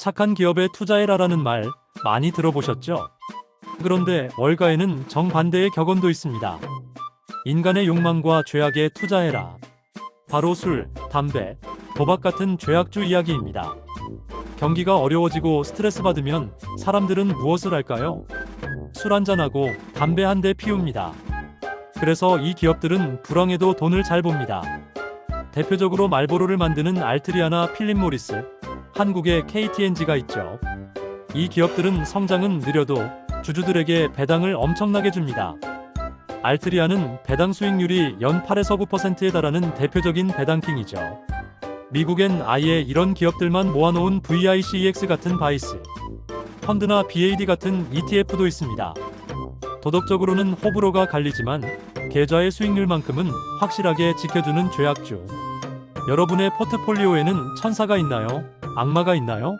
착한 기업에 투자해라라는 말 많이 들어보셨죠? 그런데 월가에는 정반대의 격언도 있습니다. 인간의 욕망과 죄악에 투자해라. 바로 술, 담배, 도박 같은 죄악주 이야기입니다. 경기가 어려워지고 스트레스 받으면 사람들은 무엇을 할까요? 술 한잔하고 담배 한 대 피웁니다. 그래서 이 기업들은 불황에도 돈을 잘 봅니다. 대표적으로 말보로를 만드는 알트리아나 필립 모리스, 한국의 KTNG가 있죠. 이 기업들은 성장은 느려도 주주들에게 배당을 엄청나게 줍니다. 알트리아는 배당 수익률이 연 8에서 9%에 달하는 대표적인 배당킹이죠. 미국엔 아예 이런 기업들만 모아놓은 VICEX 같은 바이스, 펀드나 BAD 같은 ETF도 있습니다. 도덕적으로는 호불호가 갈리지만 계좌의 수익률만큼은 확실하게 지켜주는 죄악주. 여러분의 포트폴리오에는 천사가 있나요? 악마가 있나요?